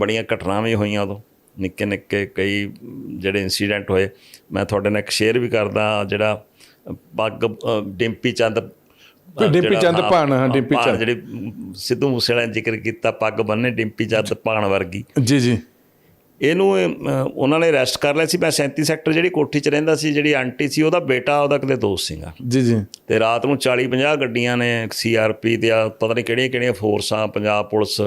ਬੜੀਆਂ ਘਟਨਾਵਾਂ ਵੀ ਹੋਈਆਂ ਉਦੋਂ। ਨਿੱਕੇ ਨਿੱਕੇ ਕਈ ਜਿਹੜੇ ਇਨਸੀਡੈਂਟ ਹੋਏ। ਮੈਂ ਤੁਹਾਡੇ ਨਾਲ ਇੱਕ ਸ਼ੇਅਰ ਵੀ ਕਰਦਾ ਜਿਹੜਾ ਪੱਗ ਡਿੰਪੀ ਚੰਦ ਡਿੰਪੀ ਚੰਦ ਭਾਣ, ਹਾਂ, ਡਿੰਪੀ ਚੰਦ। ਜਿਹੜੀ ਸਿੱਧੂ ਮੂਸੇਵਾਲੇ ਨੇ ਜ਼ਿਕਰ ਕੀਤਾ ਪੱਗ ਬੰਨੇ ਡਿੰਪੀ ਚੰਦ ਭਾਣ ਵਰਗੀ। ਜੀ ਜੀ। ਇਹਨੂੰ ਉਹਨਾਂ ਨੇ ਅਰੈਸਟ ਕਰ ਲਿਆ ਸੀ। ਮੈਂ 37 ਸੈਕਟਰ ਜਿਹੜੀ ਕੋਠੀ 'ਚ ਰਹਿੰਦਾ ਸੀ ਜਿਹੜੀ ਆਂਟੀ ਸੀ ਉਹਦਾ ਬੇਟਾ ਉਹਦਾ ਕਿਤੇ ਦੋਸਤ ਸੀਗਾ। ਜੀ ਜੀ। ਤੇ ਰਾਤ ਨੂੰ 40 50 ਗੱਡੀਆਂ ਨੇ ਸੀਆਰਪੀ ਤੇ ਪਤਾ ਨਹੀਂ ਕਿਹੜੀਆਂ ਕਿਹੜੀਆਂ ਫੋਰਸਾਂ ਪੰਜਾਬ ਪੁਲਿਸ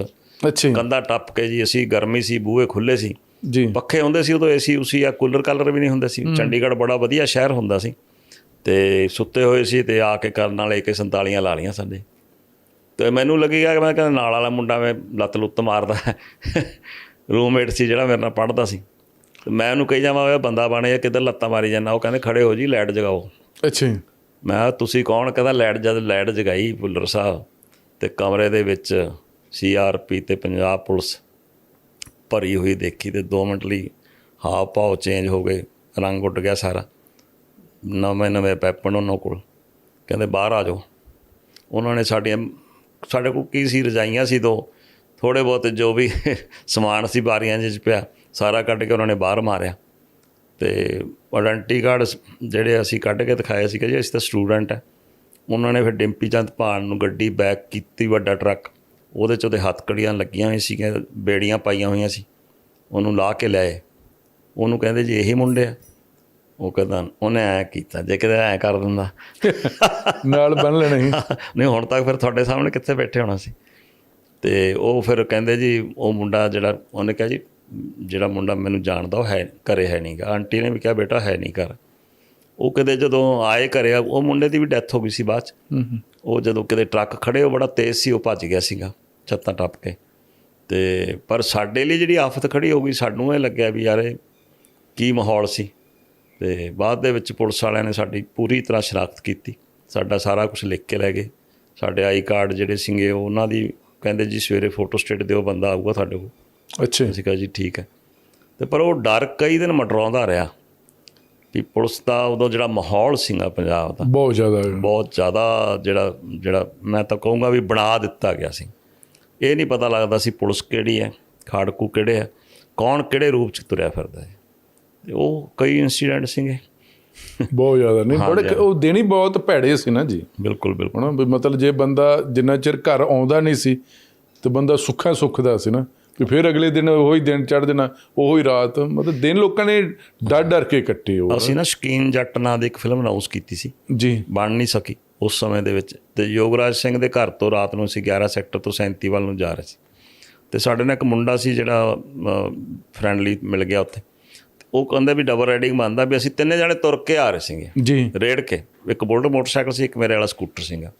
ਅੱਛਾ ਕੰਧਾ ਟੱਪ ਕੇ ਜੀ ਅਸੀਂ ਗਰਮੀ ਸੀ ਬੂਹੇ ਖੁੱਲੇ ਸੀ। ਜੀ। ਪੱਖੇ ਹੁੰਦੇ ਸੀ ਉਦੋਂ ਏਸੀ ਉਸੀ ਆ ਕੂਲਰ ਕਾਲਰ ਵੀ ਨਹੀਂ ਹੁੰਦੇ ਸੀ। ਚੰਡੀਗੜ੍ਹ ਬੜਾ ਵਧੀਆ ਸ਼ਹਿਰ ਹੁੰਦਾ ਸੀ। ਤੇ ਸੁੱਤੇ ਹੋਏ ਸੀ ਤੇ ਆ ਕੇ ਕਰਨ ਵਾਲੇ ਕੇ 47 ਲਾ ਲੀਆਂ ਸਾਡੇ। ਤੇ ਮੈਨੂੰ ਲੱਗੇਗਾ ਕਿ ਮੈਂ ਕਹਿੰਦਾ ਨਾਲ ਵਾਲਾ ਮੁੰਡਾ ਮੈਂ ਲੱਤ ਲੁੱਤ ਮਾਰਦਾ। ਰੂਮਮੇਟ ਸੀ ਜਿਹੜਾ ਮੇਰੇ ਨਾਲ ਪੜ੍ਹਦਾ ਸੀ। ਤੇ ਮੈਂ ਉਹਨੂੰ ਕਹੀ ਜਾਵਾਂ ਓਏ ਬੰਦਾ ਬਣੇ ਜਾਂ ਕਿੱਧਰ ਲੱਤਾਂ ਮਾਰੀ ਜਾਂਦਾ? ਉਹ ਕਹਿੰਦੇ ਖੜੇ ਹੋ ਜੀ ਲਾਈਟ ਜਗਾਓ। ਅੱਛਾ ਮੈਂ ਤੁਸੀਂ ਕੌਣ? ਕਹਿੰਦਾ ਲਾਈਟ ਜਦ ਲਾਈਟ ਜਗਾਈ ਭੁੱਲਰ ਸਾਹਿਬ ਤੇ ਕਮਰੇ ਦੇ ਵਿੱਚ ਸੀਆਰਪੀ ਤੇ ਪੰਜਾਬ ਪੁਲਿਸ ਭਰੀ ਹੋਈ ਦੇਖੀ ਤੇ 2 ਮਿੰਟ ਲਈ ਹਾਵ ਭਾਵ ਚੇਂਜ ਹੋ ਗਏ, ਰੰਗ ਉੱਡ ਗਿਆ ਸਾਰਾ। ਨਵੇਂ ਨਵੇਂ ਪੈਪਨ ਉਹਨਾਂ ਕੋਲ। ਕਹਿੰਦੇ ਬਾਹਰ ਆ ਜਾਓ। ਉਹਨਾਂ ਨੇ ਸਾਡੀਆਂ, ਸਾਡੇ ਕੋਲ ਕੀ ਸੀ, ਰਜਾਈਆਂ ਸੀ ਦੋ। ਥੋੜੇ ਬਹੁਤ ਜੋ ਵੀ ਸਮਾਨ ਸੀ ਬਾਰੀਆਂ ਜਿਹੇ 'ਚ ਪਿਆ, ਸਾਰਾ ਕੱਢ ਕੇ ਉਹਨਾਂ ਨੇ ਬਾਹਰ ਮਾਰਿਆ। ਤੇ ਆਇਡੈਂਟੀ ਕਾਰਡ ਜਿਹੜੇ ਅਸੀਂ ਕੱਢ ਕੇ ਦਿਖਾਏ ਸੀ ਕਿ ਜੀ, ਅਸੀਂ ਤਾਂ ਸਟੂਡੈਂਟ ਹੈ ਉਹਨਾਂ ਨੇ ਫਿਰ ਡਿੰਪੀ ਚੰਦ ਭਾਣ ਨੂੰ ਗੱਡੀ ਬੈਕ ਕੀਤੀ ਵੱਡਾ ਟਰੱਕ ਉਹਦੇ 'ਚ ਉਹਦੇ ਹੱਥਕੜੀਆਂ ਲੱਗੀਆਂ ਹੋਈਆਂ ਸੀਗੀਆਂ ਬੇੜੀਆਂ ਪਾਈਆਂ ਹੋਈਆਂ ਸੀ। ਉਹਨੂੰ ਲਾ ਕੇ ਲਏ ਉਹਨੂੰ ਕਹਿੰਦੇ ਜੀ ਇਹੀ ਮੁੰਡੇ ਆ। ਉਹ ਕਹਿੰਦਾ ਉਹਨੇ ਐ ਕੀਤਾ ਜੇ ਕਿਤੇ ਐ ਕਰ ਦਿੰਦਾ। ਨਾਲ ਬੰਨ ਲੈਣਾ ਸੀ। ਨਹੀਂ ਹੁਣ ਤੱਕ ਫਿਰ ਤੁਹਾਡੇ ਸਾਹਮਣੇ ਕਿੱਥੇ ਬੈਠੇ ਹੋਣਾ ਸੀ? ਤੇ ਉਹ ਫਿਰ ਕਹਿੰਦੇ ਜੀ ਉਹ ਮੁੰਡਾ ਜਿਹੜਾ ਉਹਨੇ ਕਿਹਾ ਜੀ ਜਿਹੜਾ ਮੁੰਡਾ ਮੈਨੂੰ ਜਾਣਦਾ ਉਹ ਹੈ ਘਰੇ ਹੈ ਨਹੀਂਗਾ ਆਂਟੀ ਨੇ ਵੀ ਕਿਹਾ ਬੇਟਾ ਹੈ ਨਹੀਂ ਘਰ। ਉਹ ਕਦੇ ਜਦੋਂ ਆਏ ਘਰੇ ਉਹ ਮੁੰਡੇ ਦੀ ਵੀ ਡੈਥ ਹੋ ਗਈ ਸੀ ਬਾਅਦ ਚ। ਹੂੰ ਹੂੰ। ਉਹ ਜਦੋਂ ਕਿਤੇ ਟਰੱਕ ਖੜੇ ਉਹ ਬੜਾ ਤੇਜ਼ ਸੀ ਉਹ ਭੱਜ ਗਿਆ ਸੀਗਾ। ਛੱਤਾਂ ਟੱਪ ਕੇ। ਤੇ ਪਰ ਸਾਡੇ ਲਈ ਜਿਹੜੀ ਆਫਤ ਖੜੀ ਹੋ ਗਈ ਸਾਨੂੰ ਇਹ ਲੱਗਿਆ ਵੀ ਯਾਰ ਇਹ ਕੀ ਮਾਹੌਲ ਸੀ। ਤੇ ਬਾਅਦ ਦੇ ਵਿੱਚ ਪੁਲਿਸ ਵਾਲਿਆਂ ਨੇ ਸਾਡੀ ਪੂਰੀ ਤਰ੍ਹਾਂ ਸ਼ਨਾਖਤ ਕੀਤੀ। ਸਾਡਾ ਸਾਰਾ ਕੁਝ ਲਿਖ ਕੇ ਲੈ ਗਏ। ਸਾਡੇ ਆਈ ਕਾਰਡ ਜਿਹੜੇ ਸੀਗੇ ਉਹ ਉਹਨਾਂ ਦੀ ਕਹਿੰਦੇ ਜੀ ਸਵੇਰੇ ਫੋਟੋ ਸਟੇਟ ਦਿਓ ਬੰਦਾ ਆਊਗਾ ਤੁਹਾਡੇ ਕੋਲ। ਅੱਛਾ। ਅਸੀਂ ਕਿਹਾ ਜੀ ਠੀਕ ਹੈ। ਤੇ ਪਰ ਉਹ ਡਰ ਕਈ ਦਿਨ ਮਟਰਾਉਂਦਾ ਰਿਹਾ ਵੀ ਪੁਲਿਸ ਦਾ ਉਦੋਂ ਜਿਹੜਾ ਮਾਹੌਲ ਸੀਗਾ ਪੰਜਾਬ ਦਾ ਬਹੁਤ ਜ਼ਿਆਦਾ। ਬਹੁਤ ਜ਼ਿਆਦਾ ਜਿਹੜਾ ਜਿਹੜਾ ਮੈਂ ਤਾਂ ਕਹੂੰਗਾ ਵੀ ਬਣਾ ਦਿੱਤਾ ਗਿਆ ਸੀ। ਇਹ ਨਹੀਂ ਪਤਾ ਲੱਗਦਾ ਸੀ ਪੁਲਿਸ ਕਿਹੜੀ ਹੈ ਖਾੜਕੂ ਕਿਹੜੇ ਹੈ ਕੌਣ ਕਿਹੜੇ ਰੂਪ ਚ ਤੁਰਿਆ ਫਿਰਦਾ ਹੈ। ਤੇ ਉਹ ਕਈ ਇਨਸੀਡੈਂਟ ਸੀਗੇ। ਬਹੁਤ ਜ਼ਿਆਦਾ ਨਹੀਂ ਬੜੇ ਉਹ ਦਿਨ ਹੀ ਬਹੁਤ ਭੈੜੇ ਸੀ ਨਾ ਜੀ। ਬਿਲਕੁਲ ਬਿਲਕੁਲ। ਹਣਾ ਵੀ ਮਤਲਬ ਜੇ ਬੰਦਾ ਜਿੰਨਾ ਚਿਰ ਘਰ ਆਉਂਦਾ ਨਹੀਂ ਸੀ ਤੇ ਬੰਦਾ ਸੁੱਖਾ ਸੁੱਖ ਦਾ ਸੀ ਨਾ ਵੀ ਫਿਰ ਅਗਲੇ ਦਿਨ ਉਹੀ ਦਿਨ ਚੜ ਦੇਣਾ ਉਹੀ ਰਾਤ ਮਤਲਬ ਦਿਨ ਲੋਕਾਂ ਨੇ ਡਰ ਡਰ ਕੇ ਕੱਟੇ ਉਹ। ਅਸੀਂ ਨਾ ਸ਼ਕੀਨ ਜੱਟ ਨਾਂ ਦੀ ਇੱਕ ਫਿਲਮ ਅਨਾਉਂਸ ਕੀਤੀ ਸੀ। ਜੀ। ਬਣ ਨਹੀਂ ਸਕੀ। ਉਸ ਸਮੇਂ ਦੇ ਵਿੱਚ ਤੇ ਯੋਗਰਾਜ ਸਿੰਘ ਦੇ ਘਰ ਤੋਂ ਰਾਤ ਨੂੰ ਅਸੀਂ 11 ਸੈਕਟਰ ਤੋਂ 37 ਵੱਲ ਨੂੰ ਜਾ ਰਹੇ ਸੀ। ਤੇ ਸਾਡੇ ਨਾਲ ਇੱਕ ਮੁੰਡਾ ਸੀ ਜਿਹੜਾ ਫਰੈਂਡਲੀ ਮਿਲ ਗਿਆ ਉੱਥੇ। ਉਹ ਕਹਿੰਦਾ ਵੀ ਡਬਲ ਰਾਈਡਿੰਗ ਮੰਨਦਾ ਵੀ ਅਸੀਂ ਤਿੰਨੇ ਜਣੇ ਤੁਰ ਕੇ ਆ ਰਹੇ ਸੀਗੇ। ਜੀ। ਰੇੜ ਕੇ। ਇੱਕ ਬੁਲਟ ਮੋਟਰਸਾਈਕਲ ਸੀ ਇੱਕ ਮੇਰੇ ਵਾਲਾ ਸਕੂਟਰ ਸੀਗਾ।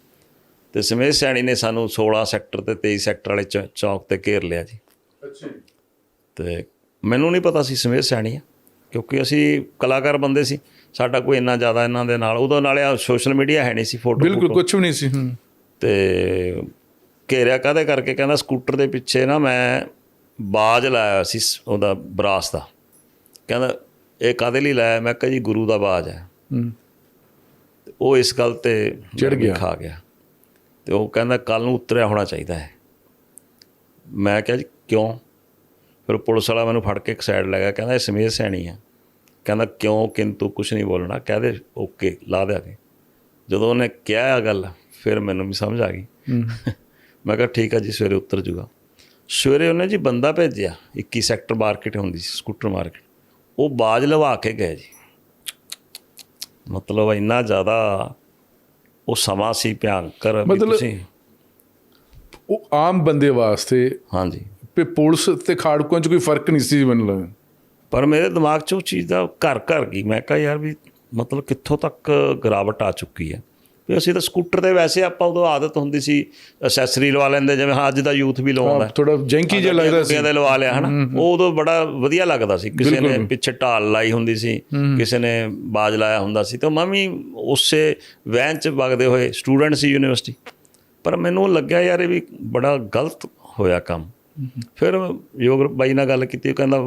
ਤੇ ਸਮੇਸ਼ ਸੈਣੀ ਨੇ ਸਾਨੂੰ 16 ਸੈਕਟਰ ਤੇ 23 ਸੈਕਟਰ ਵਾਲੇ ਚੌ- ਚੌਕ ਤੇ ਘੇਰ ਲਿਆ ਜੀ। ਅੱਛਾ ਤੇ ਮੈਨੂੰ ਨਹੀਂ ਪਤਾ ਸੀ ਸਮੇਸ਼ ਸੈਣੀ ਆ ਕਿਉਂਕਿ ਅਸੀਂ ਕਲਾਕਾਰ ਬੰਦੇ ਸੀ। ਸਾਡਾ ਕੋਈ ਇੰਨਾ ਜ਼ਿਆਦਾ ਇਹਨਾਂ ਦੇ ਨਾਲ ਉਦੋਂ ਨਾਲੇ ਸੋਸ਼ਲ ਮੀਡੀਆ ਹੈ ਨਹੀਂ ਸੀ ਫੋਟੋ ਬਿਲਕੁਲ ਕੁਝ ਵੀ ਨਹੀਂ ਸੀ ਤੇ ਘੇਰਿਆ ਕਾਹਦੇ ਕਰਕੇ ਕਹਿੰਦਾ ਸਕੂਟਰ ਦੇ ਪਿੱਛੇ ਨਾ ਮੈਂ ਬਾਜ ਲਾਇਆ ਸੀ ਉਹਦਾ ਬਰਾਸ ਦਾ। ਕਹਿੰਦਾ ਇਹ ਕਾਹਦੇ ਲਈ ਲਾਇਆ? ਮੈਂ ਕਿਹਾ ਜੀ ਗੁਰੂ ਦਾ ਬਾਜ ਹੈ। ਉਹ ਇਸ ਗੱਲ ਤੇ ਚਿੜ ਗਿਆ। ਖਾ ਗਿਆ। ਤੇ ਉਹ ਕਹਿੰਦਾ ਕੱਲ ਨੂੰ ਉਤਰਿਆ ਹੋਣਾ ਚਾਹੀਦਾ ਹੈ। ਮੈਂ ਕਿਹਾ ਜੀ ਕਿਉਂ? ਫਿਰ ਪੁਲਿਸ ਵਾਲਾ ਮੈਨੂੰ ਫੜ ਕੇ ਇੱਕ ਸਾਈਡ ਲੈ ਗਿਆ ਕਹਿੰਦਾ ਇਹ ਸਮੇਤ ਸੈਣੀ ਆ। ਕਹਿੰਦਾ ਕਿਉਂ? ਕਿੰਤੂ ਕੁਝ ਨਹੀਂ ਬੋਲਣਾ। ਕਹਦੇ ਓਕੇ ਲਾ ਦਿਆਂਗੇ। ਜਦੋਂ ਉਹਨੇ ਕਿਹਾ ਇਹ ਗੱਲ ਫਿਰ ਮੈਨੂੰ ਵੀ ਸਮਝ ਆ ਗਈ। ਮੈਂ ਕਿਹਾ ਠੀਕ ਆ ਜੀ ਸਵੇਰੇ ਉਤਰ ਜੂਗਾ। ਸਵੇਰੇ ਉਹਨੇ ਜੀ ਬੰਦਾ ਭੇਜਿਆ 21 ਸੈਕਟਰ ਮਾਰਕੀਟ ਹੁੰਦੀ ਸੀ ਸਕੂਟਰ ਮਾਰਕੀਟ। ਉਹ ਬਾਜ ਲਵਾ ਕੇ ਗਏ ਜੀ। ਮਤਲਬ ਇੰਨਾ ਜ਼ਿਆਦਾ ਉਹ ਸਮਾਂ ਸੀ ਭਿਆਨਕਰ ਤੁਸੀਂ ਉਹ ਆਮ ਬੰਦੇ ਵਾਸਤੇ ਹਾਂਜੀ। ਵੀ ਪੁਲਿਸ ਤੇ ਖਾੜਕੂਆਂ 'ਚ ਕੋਈ ਫ਼ਰਕ ਨਹੀਂ ਸੀ ਮੈਨੂੰ ਲੱਗਦਾ। ਪਰ ਮੇਰੇ ਦਿਮਾਗ 'ਚ ਉਹ ਚੀਜ਼ ਦਾ ਘਰ ਘਰ ਗਈ। ਮੈਂ ਕਿਹਾ ਯਾਰ ਵੀ ਮਤਲਬ ਕਿੱਥੋਂ ਤੱਕ ਗਿਰਾਵਟ ਆ ਚੁੱਕੀ ਹੈ? ਵੀ ਅਸੀਂ ਤਾਂ ਸਕੂਟਰ ਤੇ ਵੈਸੇ ਆਪਾਂ ਉਦੋਂ ਆਦਤ ਹੁੰਦੀ ਸੀ ਅਸੈਸਰੀ ਲਵਾ ਲੈਂਦੇ ਜਿਵੇਂ ਅੱਜ ਦਾ ਯੂਥ ਵੀ ਲਵਾਉਂਦਾ ਥੋੜਾ ਜੈਂਕੀ ਜਿਹਾ ਲੱਗਦਾ ਸੀ। ਦੇ ਲਵਾ ਲਿਆ ਹਨਾ? ਉਹ ਉਦੋਂ ਬੜਾ ਵਧੀਆ ਲੱਗਦਾ ਸੀ। ਕਿਸੇ ਨੇ ਪਿੱਛੇ ਢਾਲ ਲਾਈ ਹੁੰਦੀ ਸੀ ਕਿਸੇ ਨੇ ਬਾਜ ਲਾਇਆ ਹੁੰਦਾ ਸੀ। ਤੇ ਮੈਂ ਵੀ ਉਸੇ ਵੈਨ ਚ ਵਗਦੇ ਹੋਏ ਸਟੂਡੈਂਟ ਸੀ ਯੂਨੀਵਰਸਿਟੀ। ਪਰ ਮੈਨੂੰ ਲੱਗਿਆ ਯਾਰ ਇਹ ਵੀ ਬੜਾ ਗਲਤ ਹੋਇਆ ਕੰਮ। ਫਿਰ ਯੋਗ ਬਾਈ ਨਾਲ ਗੱਲ ਕੀਤੀ ਉਹ ਕਹਿੰਦਾ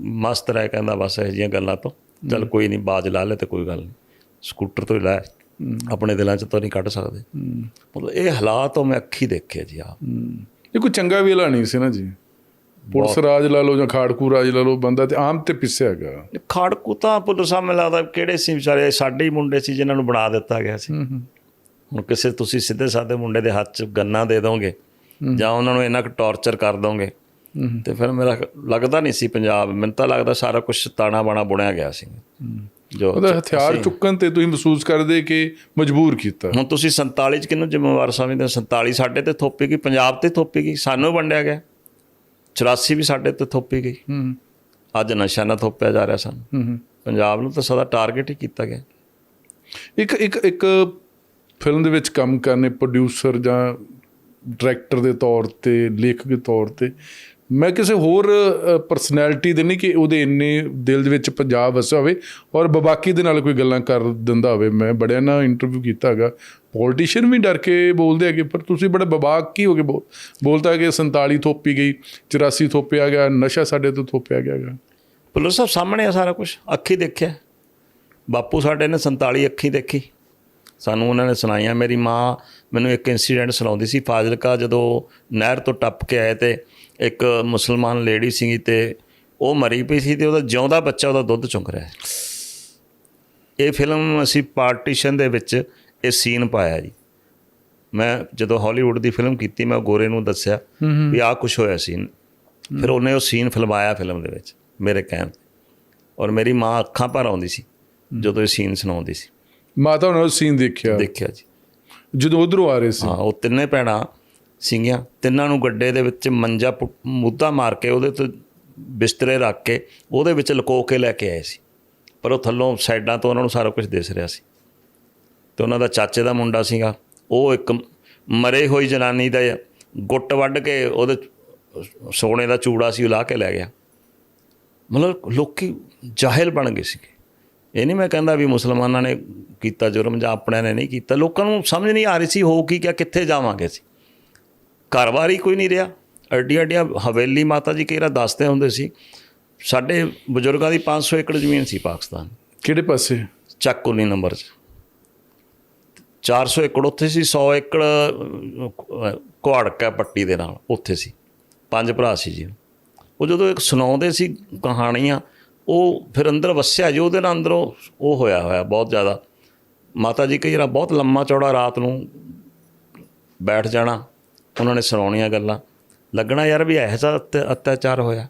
ਮਸਤ ਰਹਿ ਕਹਿੰਦਾ ਬਸ ਇਹ ਜੀਆਂ ਗੱਲਾਂ ਤੋਂ। ਚੱਲ ਕੋਈ ਨਹੀਂ ਬਾਜ ਲਾ ਲੈ ਤੇ ਕੋਈ ਗੱਲ ਨਹੀਂ। ਸਕੂਟਰ ਤੋਂ ਹੀ ਲੈ ਆਪਣੇ ਦਿਲਾਂ ਚ ਤਾਂ ਨਹੀਂ ਕੱਢ ਸਕਦੇ। ਮਤਲਬ ਇਹ ਹਾਲਾਤ ਉਹ ਮੈਂ ਅੱਖੀ ਦੇਖਿਆ ਜੀ ਆ ਹੂੰ। ਇਹ ਕੋਈ ਚੰਗਾ ਵੇਲਾ ਨਹੀਂ ਸੀ ਨਾ ਜੀ। ਪੁਲਿਸ ਰਾਜ ਲਾ ਲਓ ਜਾਂ ਖਾੜਕੂ ਰਾਜ ਲਾ ਲਓ ਬੰਦਾ ਤੇ ਆਮ ਤੇ ਪਿੱਛੇ ਹੈਗਾ। ਖਾੜਕੂ ਤਾਂ ਪੁੱਲਰ ਸਾਹਿਬ ਮੈਨੂੰ ਲੱਗਦਾ ਕਿਹੜੇ ਸੀ ਵਿਚਾਰੇ ਸਾਡੇ ਹੀ ਮੁੰਡੇ ਸੀ ਜਿਨ੍ਹਾਂ ਨੂੰ ਬਣਾ ਦਿੱਤਾ ਗਿਆ ਸੀ। ਹੁਣ ਕਿਸੇ ਤੁਸੀਂ ਸਿੱਧੇ ਸਾਦੇ ਮੁੰਡੇ ਦੇ ਹੱਥ 'ਚ ਗੰਨਾ ਦੇ ਦੋਗੇ ਜਾਂ ਉਹਨਾਂ ਨੂੰ ਇੰਨਾ ਕੁ ਟੌਰਚਰ ਕਰ ਦੋਗੇ। ਤੇ ਫਿਰ ਮੇਰਾ ਲੱਗਦਾ ਨਹੀਂ ਸੀ ਪੰਜਾਬ। ਮੈਨੂੰ ਤਾਂ ਲੱਗਦਾ ਸਾਰਾ ਕੁਝ ਤਾਣਾ ਬਾਣਾ ਬੁਣਿਆ ਗਿਆ ਸੀ। ਜੋ ਉਹਦਾ ਹਥਿਆਰ ਚੁੱਕਣ ਤੇ ਤੁਸੀਂ ਮਹਿਸੂਸ ਕਰਦੇ ਕਿ ਮਜਬੂਰ ਕੀਤਾ? ਹੁਣ ਤੁਸੀਂ 47 ਚ ਕਿਹਨੂੰ ਜ਼ਿੰਮੇਵਾਰ ਸਮਝਦੇ ਹੋ? 47 ਸਾਡੇ ਤੇ ਥੋਪੀ ਗਈ ਪੰਜਾਬ ਤੇ ਥੋਪੀ ਗਈ ਸਾਨੂੰ ਵੰਡਿਆ ਗਿਆ। 84 ਵੀ ਸਾਡੇ ਤੇ ਥੋਪੀ ਗਈ। ਹੂੰ। ਅੱਜ ਨਸ਼ਾ ਨਾ ਥੋਪਿਆ ਜਾ ਰਿਹਾ ਸਾਨੂੰ। ਹੂੰ ਪੰਜਾਬ ਨੂੰ ਤਾਂ ਸਦਾ ਟਾਰਗੇਟ ਹੀ ਕੀਤਾ ਗਿਆ। ਇੱਕ ਇੱਕ ਇੱਕ ਫਿਲਮ ਦੇ ਵਿੱਚ ਕੰਮ ਕਰਨੇ ਪ੍ਰੋਡਿਊਸਰ ਜਾਂ ਡਾਇਰੈਕਟਰ ਦੇ ਤੌਰ ਤੇ ਲੇਖਕ ਦੇ ਤੌਰ ਤੇ ਮੈਂ ਕਿਸੇ ਹੋਰ ਪਰਸਨੈਲਿਟੀ ਦੇ ਨਹੀਂ ਕਿ ਉਹਦੇ ਇੰਨੇ ਦਿਲ ਦੇ ਵਿੱਚ ਪੰਜਾਬ ਵਸਿਆ ਹੋਵੇ ਔਰ ਬਬਾਕੀ ਦੇ ਨਾਲ ਕੋਈ ਗੱਲਾਂ ਕਰ ਦਿੰਦਾ ਹੋਵੇ। ਮੈਂ ਬੜਿਆਂ ਨਾਲ ਇੰਟਰਵਿਊ ਕੀਤਾ ਹੈਗਾ। ਪੋਲੀਟੀਸ਼ੀਅਨ ਵੀ ਡਰ ਕੇ ਬੋਲਦੇ ਹੈਗੇ, ਪਰ ਤੁਸੀਂ ਬੜੇ ਬਬਾਕ ਕੀ ਹੋ ਗਏ ਬੋਲ- ਬੋਲਤਾ ਕਿ 47 ਥੋਪੀ ਗਈ 84 ਥੋਪਿਆ ਗਿਆ, ਨਸ਼ਾ ਸਾਡੇ ਤੋਂ ਥੋਪਿਆ ਗਿਆ ਹੈਗਾ। ਪੁਲਿਸ ਸਾਹਿਬ ਸਾਹਮਣੇ ਆ ਸਾਰਾ ਕੁਝ ਅੱਖੀ ਦੇਖਿਆ। ਬਾਪੂ ਸਾਡੇ ਨੇ 47 ਅੱਖੀ ਦੇਖੀ। ਸਾਨੂੰ ਉਹਨਾਂ ਨੇ ਸੁਣਾਈਆਂ। ਮੇਰੀ ਮਾਂ ਮੈਨੂੰ ਇੱਕ ਇਨਸੀਡੈਂਟ ਸੁਣਾਉਂਦੀ ਸੀ। ਫਾਜ਼ਿਲਕਾ ਜਦੋਂ ਨਹਿਰ ਤੋਂ ਟੱਪ ਕੇ ਆਏ ਤੇ ਇੱਕ ਮੁਸਲਮਾਨ ਲੇਡੀ ਸੀਗੀ ਤੇ ਉਹ ਮਰੀ ਪਈ ਸੀ ਤੇ ਉਹਦਾ ਜਿਉਂਦਾ ਬੱਚਾ ਉਹਦਾ ਦੁੱਧ ਚੁੰਗ ਰਿਹਾ ਇਹ ਫਿਲਮ ਅਸੀਂ ਪਾਰਟੀਸ਼ਨ ਦੇ ਵਿੱਚ ਇਹ ਸੀਨ ਪਾਇਆ ਜੀ। ਮੈਂ ਜਦੋਂ ਹਾਲੀਵੁੱਡ ਦੀ ਫਿਲਮ ਕੀਤੀ ਮੈਂ ਗੋਰੇ ਨੂੰ ਦੱਸਿਆ ਵੀ ਆਹ ਕੁਝ ਹੋਇਆ ਸੀ ਫਿਰ ਉਹਨੇ ਉਹ ਸੀਨ ਫਿਲਮਾਇਆ ਫਿਲਮ ਦੇ ਵਿੱਚ ਮੇਰੇ ਕਹਿਣ ਔਰ ਮੇਰੀ ਮਾਂ ਅੱਖਾਂ ਭਰ ਆਉਂਦੀ ਸੀ ਜਦੋਂ ਇਹ ਸੀਨ ਸੁਣਾਉਂਦੀ ਸੀ। ਮਾਤਾ ਉਹਨਾਂ ਸੀਨ ਦੇਖਿਆ। ਦੇਖਿਆ ਜੀ। ਜਦੋਂ ਉਧਰੋਂ ਆ ਰਹੇ ਸੀ। ਹਾਂ ਉਹ ਤਿੰਨੇ ਭੈਣਾਂ ਸੀਗੀਆਂ। ਤਿੰਨਾਂ ਨੂੰ ਗੱਡੇ ਦੇ ਵਿੱਚ ਮੰਜਾ ਮੁੱਦਾ ਮਾਰ ਕੇ ਉਹਦੇ ਤੇ ਬਿਸਤਰੇ ਰੱਖ ਕੇ ਉਹਦੇ ਵਿੱਚ ਲੁਕੋ ਕੇ ਲੈ ਕੇ ਆਏ ਸੀ। ਪਰ ਉਹ ਥੱਲੋਂ ਸਾਈਡਾਂ ਤੋਂ ਉਹਨਾਂ ਨੂੰ ਸਾਰਾ ਕੁਝ ਦਿਸ ਰਿਹਾ ਸੀ। ਤੇ ਉਹਨਾਂ ਦਾ ਚਾਚੇ ਦਾ ਮੁੰਡਾ ਸੀਗਾ। ਉਹ ਇੱਕ ਮਰੇ ਹੋਈ ਜਨਾਨੀ ਦਾ ਗੁੱਟ ਵੱਢ ਕੇ ਉਹਦੇ ਸੋਨੇ ਦਾ ਚੂੜਾ ਸੀ ਉਹ ਲਾ ਕੇ ਲੈ ਗਿਆ। ਮਤਲਬ ਲੋਕੀ ਜਾਹਿਲ ਬਣ ਗਏ ਸੀਗੇ। ਇਹ ਨਹੀਂ ਮੈਂ ਕਹਿੰਦਾ ਵੀ ਮੁਸਲਮਾਨਾਂ ਨੇ ਕੀਤਾ ਜੁਰਮ ਜਾਂ ਆਪਣਿਆਂ ਨੇ ਨਹੀਂ ਕੀਤਾ। ਲੋਕਾਂ ਨੂੰ ਸਮਝ ਨਹੀਂ ਆ ਰਹੀ ਸੀ ਹੋ ਕੀ ਕਿਆ ਕਿੱਥੇ ਜਾਵਾਂਗੇ ਅਸੀਂ? ਘਰ-ਬਾਰ ਹੀ ਕੋਈ ਨਹੀਂ ਰਿਹਾ। ਅੱਡੀਆਂ ਅੱਡੀਆਂ ਹਵੇਲੀ ਮਾਤਾ ਜੀ ਵਾਰ ਦੱਸਦੇ ਹੁੰਦੇ ਸੀ ਸਾਡੇ ਬਜ਼ੁਰਗਾਂ ਦੀ 500 ਏਕੜ ਜ਼ਮੀਨ ਸੀ ਪਾਕਿਸਤਾਨ ਕਿਹੜੇ ਪਾਸੇ? ਚੱਕ 19 ਨੰਬਰ 'ਚ। 400 ਏਕੜ ਉੱਥੇ ਸੀ 100 ਏਕੜ ਕੁਹਾੜਕਾ ਪੱਟੀ ਦੇ ਨਾਲ ਉੱਥੇ ਸੀ। ਪੰਜ ਭਰਾ ਸੀ ਜੀ। ਉਹ ਜਦੋਂ ਇੱਕ ਸੁਣਾਉਂਦੇ ਸੀ ਕਹਾਣੀਆਂ ਉਹ ਫਿਰ ਅੰਦਰ ਵਸਿਆ, ਜੀ ਉਹਦੇ ਨਾਲ ਅੰਦਰੋਂ ਉਹ ਹੋਇਆ ਹੋਇਆ ਬਹੁਤ ਜ਼ਿਆਦਾ। ਮਾਤਾ ਜੀ ਕਈ ਵਾਰ ਬਹੁਤ ਲੰਮਾ ਚੌੜਾ ਰਾਤ ਨੂੰ ਬੈਠ ਜਾਣਾ, ਉਹਨਾਂ ਨੇ ਸੁਣਾਉਣੀਆਂ ਗੱਲਾਂ। ਲੱਗਣਾ ਯਾਰ ਵੀ ਇਹੋ ਜਿਹਾ ਅਤਿ- ਅਤਿਆਚਾਰ ਹੋਇਆ।